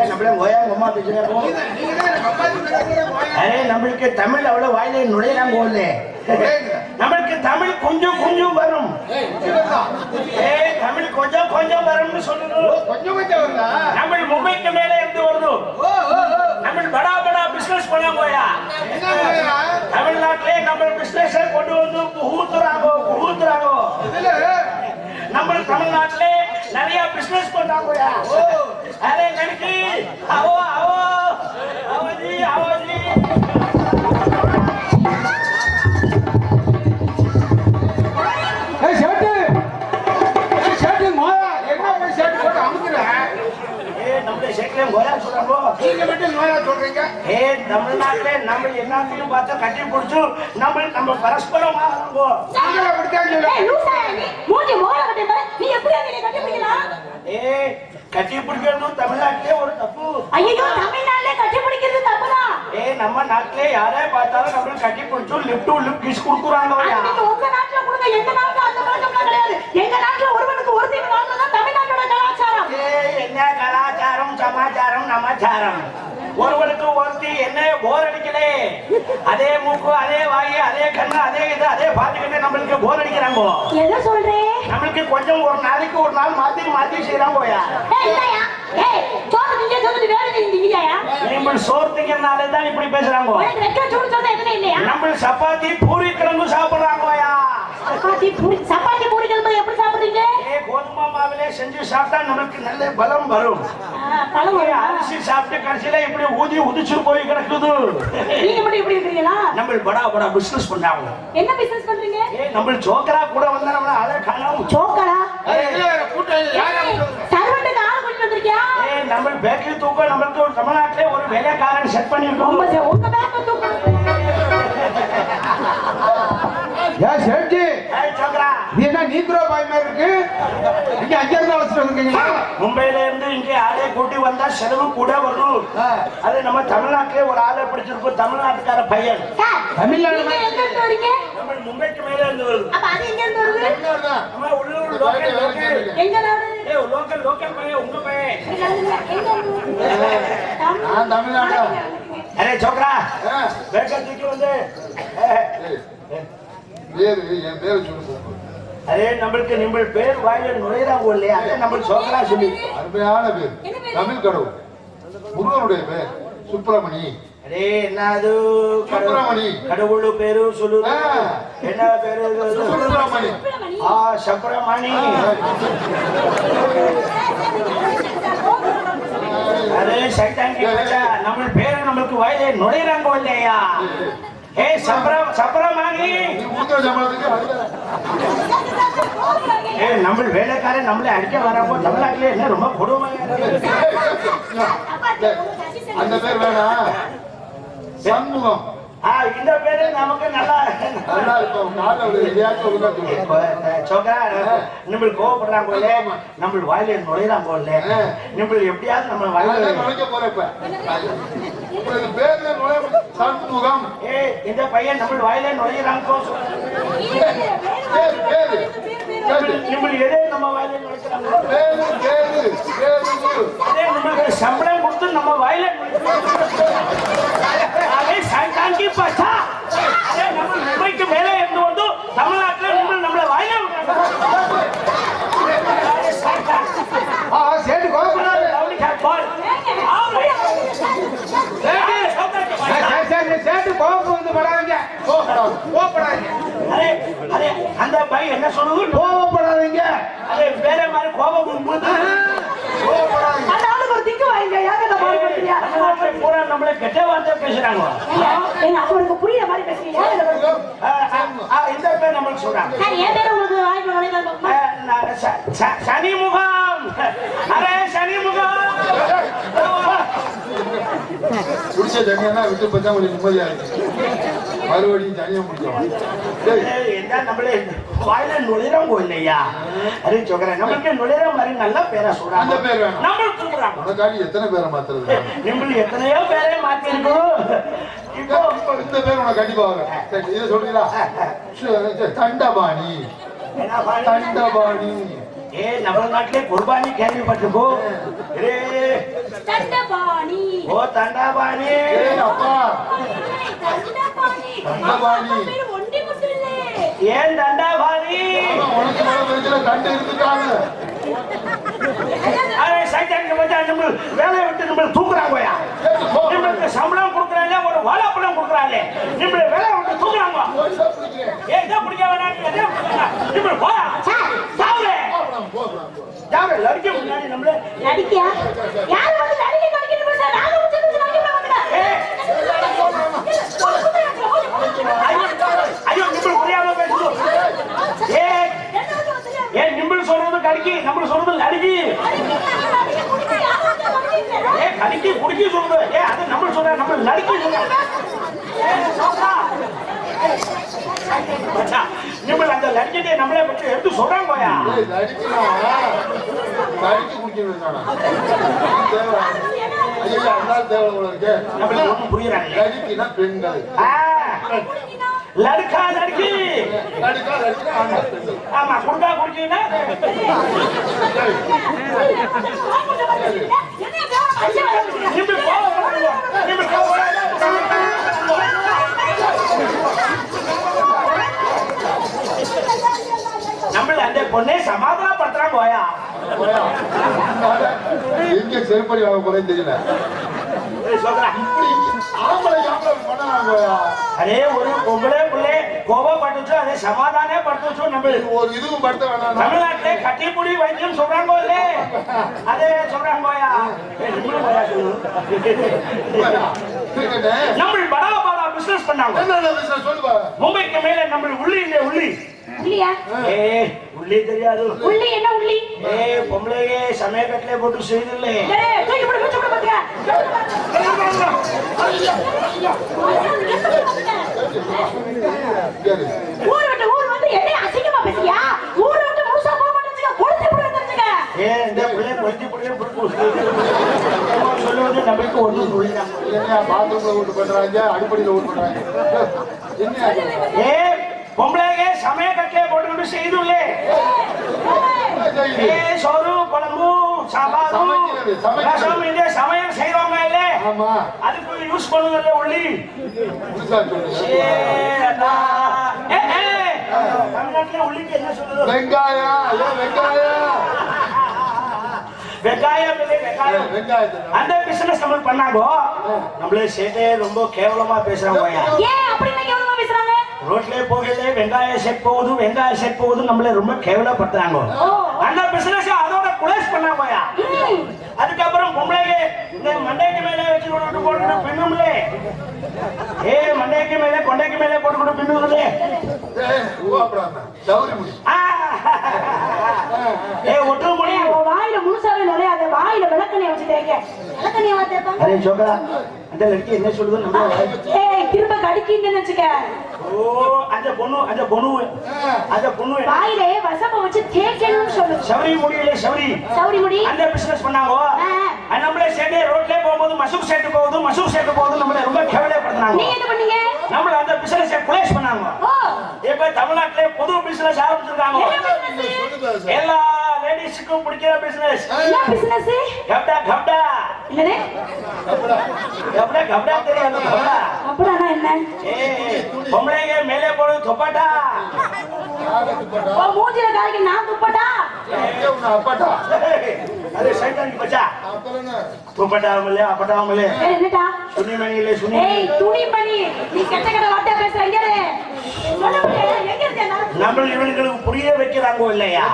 நம்மள கோயா அம்மா போயா. அரே நம்மளுக்கு தமிழ் அவ்வளவு வாயில நுழையலாம் நுழையுங்க. நம்மளுக்கு தமிழ் கொஞ்சம் கொஞ்சம் வரும் தமிழ் கொஞ்சம் கொஞ்சம் வரும்னு சொல்லணும் கொஞ்சம் கொஞ்சம் வருதா? நம்ம மும்பைக்கு மேலே இருந்து வருது. நம்ம படா படா பிசினஸ் பண்ண போயா? தமிழ்நாட்டிலே நம்ம பிசினஸ் கொண்டு வந்து புகுத்துறாங்க இதுல நம்ம தமிழ்நாட்டிலே நிறைய பிசினஸ் பண்ணாங்க அரே நடிக்கி அவோ அவோ அவதி அவதி. பார்த்து கட்டி பிடிச்சு நம்ம நம்ம பரஸ்பரம் கட்டி பிடிக்கிறது தமிழ்நாட்டிலே ஒரு தப்பு ஐயையோ, தமிழ்நாட்டுல கட்டி பிடிக்கிறது தப்புதான். ஏ நம்ம நாட்டிலே யாரே பார்த்தாலும் நம்ம கட்டி பிடிச்சு லிப்ட் டு லிப் கிஸ் கொடுக்குறாங்க உங்க நாட்டுல கொடுங்க, எங்க நாட்டுல அந்த பழக்கம்லாம் கிடையாது. எங்க நாட்டுல ஒருவனுக்கு ஒருத்திக்கு வாழ்றதுதான் தமிழ்நாட்டோட கலாச்சாரம். ஏய், என்ன கலாச்சாரம் சமாச்சாரம் நமாச்சாரம் ஒருவனுக்கு ஒருத்தி என்ன போர் அடிக்கலே அதே மூக்கு அதே வாய் அதே கண்ணு அதே இது அதே பாத்துக்கிட்டு நம்மளுக்கு போர் அடிக்கிறாங்க எதை சொல்றே? நம்மளுக்கு கொஞ்சம் ஒரு நாளைக்கு ஒரு நாள் மாத்தி மாத்தி செய்யறாங்க போயா ஏய், இல்லையா? ஏய், சோறு திங்க, சோறு வேலை செஞ்சுட்டியாயா? நம்ம சோர்த்திங்கனாலே தான் இப்படி பேசுறாங்க? நம்ம சப்பாத்தி பூரி கிழங்கு சாப்பிடுறாங்க போயா சப்பாத்தி பூரி சப்பாத்தி பூரி கிழமை எப்படி சாப்பிடுறீங்க கோதுமை மாவிலே செஞ்சு சாப்பிட்டா நமக்கு நல்ல பலம் வருமா? அரிசி சாப்பிட்டு கடைசியில இப்படி ஊதி உதிச்சு போய் கிடக்குது? நீங்க மட்டும் இப்படி இருக்கிறீங்களா? நம்ம படா படா பிசினஸ் பண்றாங்க என்ன பிசினஸ் பண்றீங்க? ஏய் நம்ம ஜோக்கரா கூட வந்தா நம்மள ஆளே காணோம். சோக்கரா? சர்வெண்ட்டுக்கு ஆள் கொண்டு வந்திருக்கியா? ஏய் நம்ம பேக்கரி தூக்க நம்மளுக்கு ஒரு தமிழ்நாட்டிலே ஒரு வேலைக்காரன் செட் பண்ணிருக்கோம். உங்க. ஏய் ஜோக்கரா இது என்ன நீக்ரோ பாய் மாதிரி இருக்கு நீங்க அங்க இருந்து அழைச்சிட்டு மும்பையில இருந்து இங்கே ஆளே கூட்டி வந்தா செலவு கூட வரும் ஆ. அது நம்ம தமிழ்நாட்டிலே ஒரு ஆளை பிடிச்சிருக்கோம் தமிழ்நாட்டுக்கார பையன் தமிழ்நாடு நீங்க எங்க இருந்து வரீங்க நம்ம மும்பைக்கு மேல இருந்து வருது அப்ப அது எங்க இருந்து வருது நம்ம உள்ளூர் லோக்கல் லோக்கல் எங்க நாடு ஏய் லோக்கல் லோக்கல் பையன் உங்க பையன்? நான் தமிழ்நாடு. அரே ஆ. பேக்கர் தூக்கி வந்து ஏய், பேரு என் பேரு சொல்லு அரே நம்மளுக்கு நம்ம பேர் வாயில நுழையிறாங்க இல்லையா? அதே நம்மளுக்கு ஜோக்கரா சொல்லி அருமையான பேர். என்ன பேரு? தமிழ் கடவுள். முருகனுடைய பேர் சுப்பிரமணி. அரே என்னது? சுப்பிரமணி. கடவுள் பேரு சொல்லு. ஆ. என்ன பேரு? சுப்பிரமணி. ஆ சப்ரமணி அரே சைத்தான் நம்ம பேரு நம்மளுக்கு வாயில நுழையிறாங்க இல்லையா? ஏ சப்ர சப்ரமணி நீ ஊத்துற சம்பளத்துக்கு ஏ நம்ம வேலைக்காரன் நம்மள அடிக்க வரப்போ தமிழ்நாட்டிலே என்ன ரொம்ப கொடுமை அந்த பேர் வேணா சண்முகம். இந்த பேரு நமக்கு நல்லா நல்லா இருக்கும். சோக்கா நம்மளுக்கு கோவப்படுறாங்க போல நம்ம வாயில நுழையிறாங்க போல. ஆ. நம்ம எப்படியாவது நம்ம வாயில நுழைக்க போறேன் இப்ப? பேர்ல நுழைய சண்முகம். ஏ இந்த பையன் நம்ம வாயில நுழையிறாங்க பேரு பேரு எதே நம்ம வாயில நுழைக்கிறாங்க. பேரு பேரு பேரு. நம்மளுக்கு சம்பளம் கொடுத்து நம்ம வாயில பச்சா. சரி, சரி, நீ சேட்டு கோபம் வந்து படாதீங்க. கோபப்படாது கோபப்படாதீங்க. அதே அதே அந்த பையன் என்ன சொல்லுது கோபப்படாதீங்க. அதே வேற மாதிரி கோபம் கோபப்படாதீங்க அந்த ஆளுக்கு ஒரு திக்கு வாங்க ஏங்க இந்த மாதிரி தமிழ்நாட்டுல பூரா நம்மள கெட்ட வார்த்தை பேசுறாங்க ஏங்க அப்ப உனக்கு புரியுற மாதிரி பேசுறீங்க. இந்த பேர் நம்மளுக்கு சொல்றாங்க. சார் என் பேரு உங்களுக்கு வாய்ப்பு நுழைக்கலாம் ஆ, நான் ச- ச- சனி முகாம். அரே சனி முகாம். குடிச்ச தண்ணியெல்லாம் விட்டு பார்த்தா உங்களுக்கு நிம்மதியா இருக்கு மறுபடியும் தனியா முடிச்சோம் இதான் நம்மளே வாயில நுழைறவங்க இல்லையா? அது சொல்றேன் நம்மளுக்கு நுழைற மாதிரி நல்ல பேரை அந்த சொல்றாங்க பேர் வேணும். நம்ம கூப்பிடுறாங்க உனக்காண்டி எத்தனை பேரை மாத்துறது? நீங்கள் எத்தனையோ பேரே மாத்தி இருக்கோம் இப்போ இந்த பேர் உனக்கு கண்டிப்பா வரும். சரி, இதை சொல்றீங்களா? தண்டபாணி. பாரு? தண்டபாணி. ஏ நம்ம நாட்டிலே குர்பானி கேள்விப்பட்டிருக்கோ? ஏ. தண்டபாணி. ஓ தண்டாபாணி. அப்பா. தண்டபாணி தண்டபாணி. அப்பா பேரு ஒண்டி மட்டும் இல்ல ஏன் தண்டாபாணி ஆமா, உனக்கு மேல பெருசுல தண்டு இருந்துட்டாங்க வேலையை விட்டு நம்ம தூக்குறாங்கயா நம்மளுக்கு சம்பளம் கொடுக்குறாங்க ஒரு வாழைப்பழம் கொடுக்குறாங்க நம்ம வேலையை விட்டு தூக்குறாங்க ஏன் இதை பிடிக்க வேணாம் எதை பிடிக்க நம்ம போயா? சாவுரே சாவுரே லடிக்க முன்னாடி நம்மளே? நடிக்கியா யார் வந்து நடிக்க நடிக்கணும் பேச நாங்க வந்து நடிக்க ஏய், ஐயோ ஐயோ நிம்பிள் புரியாம பேசுது ஏ ஏ நிம்பிள் சொல்றது சொல்றது நடிக்கி ஏ கடிக்கி குடிக்கி சொல்றது. ஏ அது நம்ம சொல்ற நம்ம நடிக்கி சொல்ற. நிம்பிள் அந்த லடிக்கிட்டே நம்மளே பற்றி எடுத்து சொல்றாங்க போயா. நடிக்க குடிக்கணும். ஐயோ, அதெல்லாம் தேவை ஒண்ணும் புரியுறாங்க நடிக்கினா பெண்கள். லடுக்கா லடுக்கி. ஆமா நிம்பிள் போக நம்மள அந்த பொண்ணே சமாதானப்படுத்துறான் போயா. எங்க செருப்படி வாங்க போறேன்னு தெரியல. ஏய், சொல்றேன் இப்படி ஆம்பளை ஆம்பளை பண்ணலாம் போயா? அதே ஒரு பொம்பளை கோபப்பட்டுச்சு அதை சமாதானே படுத்துச்சு நம்ம ஒரு இதுவும் படுத்த வேணாம் தமிழ்நாட்டிலே கட்டிப்புடி வைத்தியம் சொல்றாங்க இல்ல அதே சொல்றாங்க போயா ஏய், நீங்களும் போயா சொல்லு. நம்ம படா படா பிசினஸ் பண்ணாங்க என்ன பிசினஸ் சொல்லுவா மும்பைக்கு மேல நம்ம உள்ளி இல்ல உள்ளி உள்ளியா ஏ உள்ளி தெரியாது உள்ளி என்ன உள்ளி ஏ பொம்பளையே சமயக்கட்டிலே போட்டு செய்தில்லை ஏய், தூக்கி போடு, தூக்கி போடு பாத்துக்க. ஊர் விட்டு ஊர் வந்து என்ன அசிங்கமா பேசுறியா? ஊர் விட்டு முழுசா போக மாட்டேங்க கொடுத்து விடு வந்துருச்சுங்க ஏ இந்த பிள்ளை கொஞ்சம் பிள்ளைய சொல்லுவது நம்மளுக்கு ஒண்ணும் புரியலாம் இல்லையா பாத்ரூம்ல ஓட்டு பண்றாங்க அடிப்படையில ஓட்டு பண்றாங்க. என்ன அது? ஏ பொம்பளையே சமயக்கட்டிலே போட்டுக்கிட்டு செய்துள்ளே? ஏ சோறு குழம்பு இந்த சமையல் செய்வாங்க இல்ல? ஆமா. அதுக்கு யூஸ் பண்ணுங்கல்ல புதுசா சொல்லுங்க. என்ன சொல்லுது வெங்காயம். வெங்காயம். வெங்காயம் இல்லை வெங்காயம். வெங்காயத்தை அந்த பிசினஸ் நம்ம பண்ணாங்க நம்மளே சேட்டே ரொம்ப கேவலமா பேசுறாங்க ஏன் அப்படி என்ன கேவலமா பேசுறாங்க? ரோட்லயே போகல வெங்காயம் செட் போகுது வெங்காயம் செட் போகுது நம்மள ரொம்ப கேவலப்படுத்துறாங்க. அந்த பிசினஸ் குலேஸ் பண்ணாங்கயா ம். அதுக்கப்புறம் பொம்பளைங்க இந்த மண்டைக்கு மேல வச்சு கொண்டு போட்டு பின்னும்லே. ஏ மண்டைக்கு மேல கொண்டைக்கு மேல போட்டு கொண்டு பின்னுங்களே ஏ ஏய், உன் வாயில முழுசாவே நுழையாத வாயில விளக்கணைய வச்சு தேய்க்க. விளக்கணைய தேய்ப்பாங்க? அரே ஜோகா அந்த லட்சி என்ன சொல்லுது நம்ம ஏய் திரும்ப கடிக்கீங்கன்னு வச்சுக்க. ஓ அந்த பொண்ணு அந்த பொண்ணு. அந்த பொண்ணு. வாயில வச்சு தேய்க்கணும்னு சொல்லு சவரி முடியல சவரி சௌரி. முடி. அந்த பிசினஸ் பண்ணாங்க. நம்மளே சேர்ந்து ரோட்ல போகும்போது மசூக் சேர்த்து போகுது மசூக் சேர்த்து போகுது நம்மள ரொம்ப கேவலப்படுத்துனாங்க. நீங்க என்ன பண்ணீங்க? நம்மள அந்த பிசினஸ் குலேஸ் பண்ணாங்க. ஓ. இப்ப தமிழ்நாட்டுல புது பிசினஸ் ஆரம்பிச்சிருக்காங்க. சார். எல்லா லேடிஸுக்கும் பிடிக்கிற பிசினஸ் என்ன பிசினஸ் கப்டா கப்டா. என்னது? கப்டா. கப்டா தெரியாது கப்டா. அப்படின்னா என்ன? ஏய் பொம்பளைங்க மேலே போடுறது தொப்பாட்டா? உன் மூஞ்சில காய்க்கு நான் துப்பட்டா? எங்க உன்னை அப்பாட்டா? அது சைத்தானுக்கு பச்சா? துப்பட்டாமலே அப்பட்டாமலே ஏய், என்னடா? சுனிமணியிலே சுனி ஏய் துணி பண்ணி நீ கெட்ட கெட்ட வார்த்தை பேசுற எங்க இரு? சொல்ல முடியாது எங்க இருந்தேன்னா நம்ம இவனுங்களுக்கு புரிய வைக்கிறாங்க இல்லையா?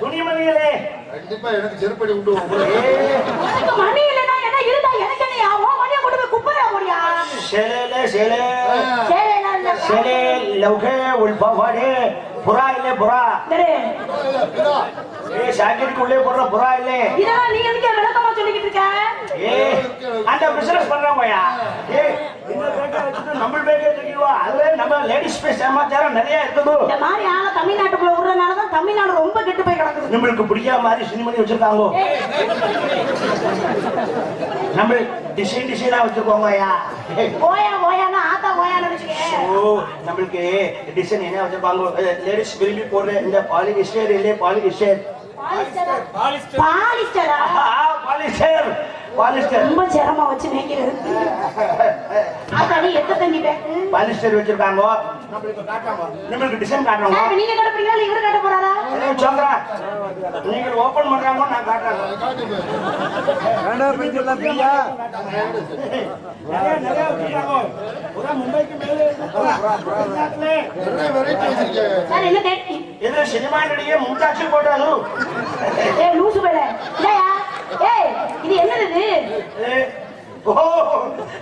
துணிமணிகளே. கண்டிப்பா எனக்கு செருப்படி. உனக்கு மணி இல்லைன்னா என்ன? இருந்தா எனக்கு என்னையா? உன் மணியை கொண்டு போய் குப்பையா செலே. செலே செலே லவ்கே புறா இல்லே புறா? ஏ சாக்கெட்டுக்கு உள்ளே போடுற புறா இல்லே. இதெல்லாம் நீ எதுக்கு விளக்கமா சொல்லிக்கிட்டு இருக்க? ஏ அந்த பிசினஸ் பண்றவங்கயா? ஏ இந்த வச்சுட்டு நம்ம பேக்கே தெரியுவா அதுல நம்ம லேடிஸ் ஸ்பேஸ் சமாச்சாரம் நிறைய இருக்குது. இந்த மாதிரி ஆள தமிழ்நாட்டுக்குள்ள விடுறதுனாலதான் தமிழ்நாடு ரொம்ப கெட்டு போய் கிடக்குது. நம்மளுக்கு பிடிக்காத மாதிரி சினிமணி வச்சிருக்காங்க. நம்ம டிசைன் டிசைனா வச்சிருக்கோங்க ஐயா ஓயா ஓயான்னு ஆத்தா ஓயான்னு வச்சுக்க ஓ நம்மளுக்கு டிசைன் என்ன வச்சிருப்பாங்க? லேடிஸ் விரும்பி போடுற இந்த பாலிஸ்டர் இல்லையே பாலிஸ்டர் பாலிஸ்டரா? பாலிஸ்டர். பாலிஸ்டர்? ரொம்ப சிரமம் வச்சு மேய்க்கிறது. அதாடி எத்த தண்ணி பாலிஸ்டர் வச்சிருக்காங்க. நம்மளுக்கு காட்டுறாங்க நம்மளுக்கு டிசைன் காட்டுறாங்க. சார், நீங்க கட்டுப்பீங்களா இல்ல இவரு கட்ட போறாரா? ஏய், சந்திரா, நீங்கள் ஓபன் பண்றாங்க நான் காட்டுறேன். காட்டுங்க வேண்டாம் பெஞ்செல்லாம் பிரியா நிறைய நிறைய வச்சிருக்காங்க. பூரா மும்பைக்கு மேலே தமிழ்நாட்டிலே நிறைய வெரைட்டி வச்சிருக்கீங்க. சார் என்ன டேட் இது சினிமா நடிகை மும்தாட்சி போட்டாரு ஏய் லூசு பேல இல்லையா? ஏய் இது என்னது இது? ஓ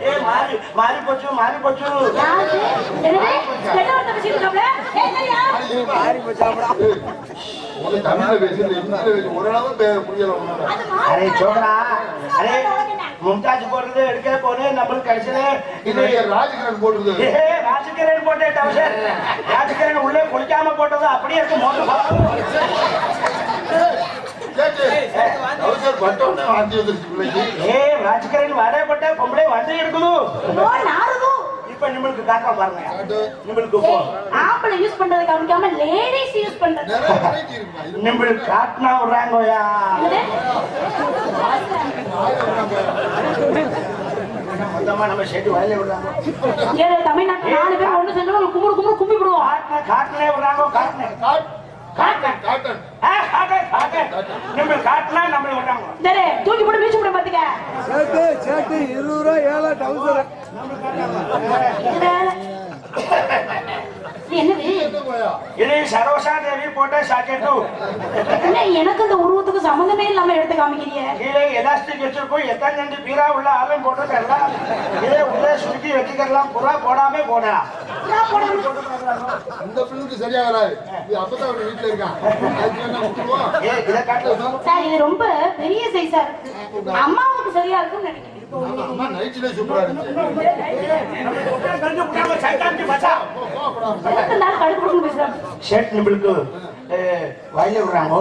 ஏ மாறி மாறி போச்சு மாறி போச்சு. யாரு? என்னது? கெட்டவர்த்த பேசிட்டு இருக்காப்ல ஏய் சரியா நீங்க தமிழ்ல பேசுறது பேசு ஒரு நாளும் புரியல அரே மாறு சோக்கரா அரே மும்தாஜ் போடுறது எடுக்க போனேன் நம்மளுக்கு கடைசியில இது ராஜகிரண் ஏ, ராஜகிரண் போட்டே டவுசர். ராஜகிரண் உள்ளே குளிக்காம போட்டது அப்படியே இருக்கு ஏ ராஜகிரண் வாடகை போட்ட பொம்பளை வந்து நாறுது இப்ப நம்மளுக்கு காட்டுற பாருங்க. காட்டு. நம்மளுக்கு ஆம்பளை யூஸ் பண்றது காமிக்காம லேடிஸ் யூஸ் பண்றது. நம்மளுக்கு காட்டினா விடுறாங்கயா மொத்தமா நம்ம சேர்த்து வயல விடுறாங்க. ஏழு தமிழ்நாட்டுல நாலு பேர் ஒண்ணு செஞ்சு கும்பிடு கும்பிடு கும்பி விடுவோம். காட்டின காட்டினே விடுறாங்க காட்டினேன் காட்- காட்டினேன் காட்டன். காட்டினா நம்மள சரி தூக்கி போட்டு வீச்சு விட பாத்துக்க. சேட்டு சேட்டு இருபது ரூபா ஏழை டவுசர் இது வேற. இது என்னது இது சரோசா தேவி போட்ட சாக்கெட்டு. என்ன எனக்கு இந்த உருவத்துக்கு சம்மந்தமே இல்லாம எடுத்து காமிக்கிறீங்க. கீழே எலாஸ்டிக் வச்சிருக்கோம் எத்தனை ரெண்டு பீரா உள்ள ஆளும் போட்டுக்கலாம் இதே உள்ளே சுருக்கி வச்சுக்கலாம் புறா போடாம இந்த பிள்ளைக்கு சரியா வராது இது அப்பதான் அவன் வீட்டுல இருக்கான். அதுக்கு என்ன விட்டுருவோம் ஏ இதை காட்டு சார் இது ரொம்ப பெரிய சைஸா இருக்கு. அம்மாவுக்கு சரியா இருக்கும்னு நினைக்கிறேன். அம்மா நைட்ல சூப்பரா இருந்துச்சு. ஷர்ட் நம்மளுக்கு வயல விடுறாங்க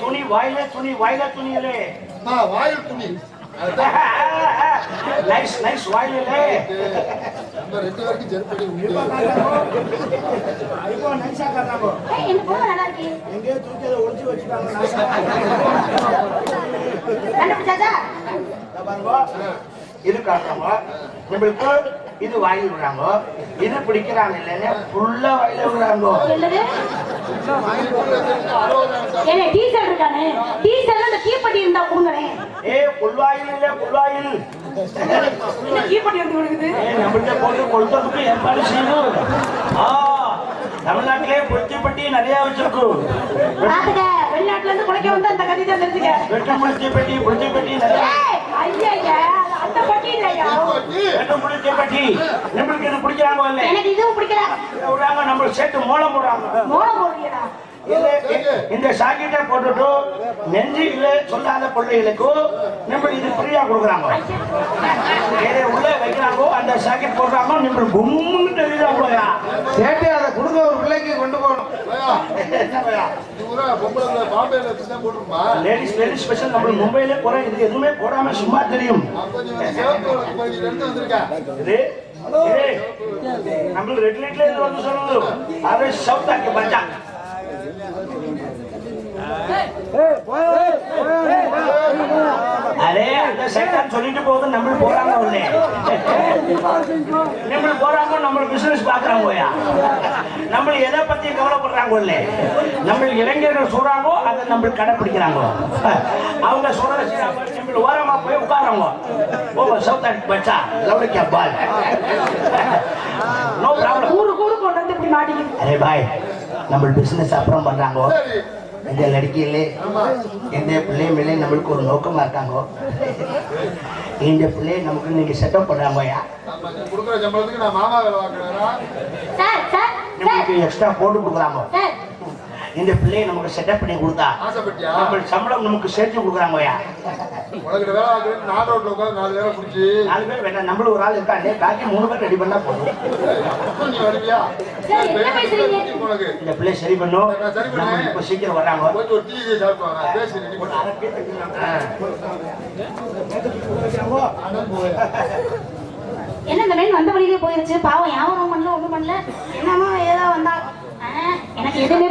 துணி வாயில துணி வாயில துணியிலே. ஆ, வாயில் துணி. நைஸ் நைஸ் வாயிலே. நம்ம ரெண்டு பேருக்கும் செருப்படி உண்டு. இப்போ நைஸா காட்டுறாங்க ஏய், இந்த பொண்ணு நல்லா இருக்கு. எங்கேயோ தூக்கி அதை ஒளிச்சு வச்சுட்டாங்க கண்டுபிடிச்சாச்சா? இதை பாருங்க. இது காட்டுறாங்க நம்மளுக்கு இது வாங்கி விடுறாங்க இது பிடிக்கிறாங்க இல்லைன்னா ஃபுல்லா வாயில விடுறாங்க ஏலே, டீசல் இருக்கானே? இந்த கீப்பட்டி இருந்தா கொடுங்களேன். ஏ புல்வாயில் இல்ல புல்வாயில் கீப்பட்டி வந்து கொடுக்குது? ஏ நம்மள்ட்ட போட்டு கொளுத்ததுக்கு ஏற்பாடு செய்யணும் ஆ தமிழ்நாட்டிலே புளிச்சிப்பட்டி நிறைய வச்சிருக்கும் வெளிநாட்டுல இருந்து குலைக்க வந்து அந்த கத்தி தான் தெரிஞ்சுக்க. வெட்டு புளிச்சிப்பட்டி புளிச்சிப்பட்டி நிறைய நம்மளுக்கு இது பிடிக்கிறாங்க இல்ல எனக்கு இதுவும் பிடிக்கல. விடுறாங்க நம்மளுக்கு சேர்த்து மூலம் போடுறாங்க. மோளம் போடுறியடா இல்ல, இந்த சாக்கெட்டை போட்டுட்டு நெஞ்சு இல்ல சொல்லாத பிள்ளைகளுக்கு நம்ம இது ஃப்ரீயா கொடுக்குறாங்க. எதை உள்ள வைக்கிறாங்க அந்த சாக்கெட் போடுறாங்க நம்ம கும்முன்னு தெரியுறாங்க சேட்டு அதை கொடுங்க ஒரு பிள்ளைக்கு கொண்டு போகணும். லேடிஸ் லேடிஸ் ஸ்பெஷல் நம்ம மும்பையில இது எதுவுமே போடாம சும்மா தெரியும். நம்மளுக்கு ரெட் லைட்ல இருந்து வந்து சொல்லுது அது சவுத் ஆக்கி ஏய் போய் அரே அந்த சொல்லிட்டு போகுது நம்ம போறாங்க உள்ளே நம்ம போறாங்க நம்ம பிசினஸ் பாக்குறாங்க போயா நம்ம எதை பத்தி கவலைப்படுறாங்க உள்ளே நம்ம இளைஞர்கள் சொல்றாங்களோ அதை நம்ம கடைப்பிடிக்கிறாங்க அவங்க சொல்ற நம்ம ஓரமா போய் உட்காராங்க ஓ சவுத் பச்சா லவுடிக்கா பால். நோ ப்ராப்ளம் கூறு கூறு கொண்டு வந்து இப்படி மாட்டிக்குது அரே பாய் நம்ம பிசினஸ் அப்புறம் பண்றாங்க. சரி இந்த லடிக்கையிலே இந்த பிள்ளை மேலே நம்மளுக்கு ஒரு நோக்கமா இருக்காங்க இந்த பிள்ளை நமக்கு நீங்க செட்டப் நம்மளுக்கு எக்ஸ்ட்ரா போட்டு கொடுக்குறாங்க இந்த பிள்ளையை நமக்கு செட்டப் பண்ணி கொடுத்தா நம்ம சம்பளம் நமக்கு சேர்த்து கொடுக்குறாங்கய்யா. உனக்கு வேலை ஆகுது நாலு ரோட்ல உட்காந்து நாலு பேரை பிடிச்சி நாலு பேர் வேண்டாம் நம்மளும் ஒரு ஆள் இருக்காண்டே பாக்கி மூணு பேர் ரெடி பண்ணா போதும். அப்ப நீ வருவியா இந்த பிள்ளை சரி பண்ணும் இப்ப சீக்கிரம் வர்றாங்க. கொஞ்சம் ஒரு டீ சாப்பிடுவாங்க பேசி ரெடி பண்ண. என்ன இந்த லைன் வந்த வழியிலே போயிருச்சு? பாவம் யாரும் பண்ணல ஒண்ணும் பண்ணல. என்னமோ ஏதோ வந்தா? எனக்கு எதுவுமே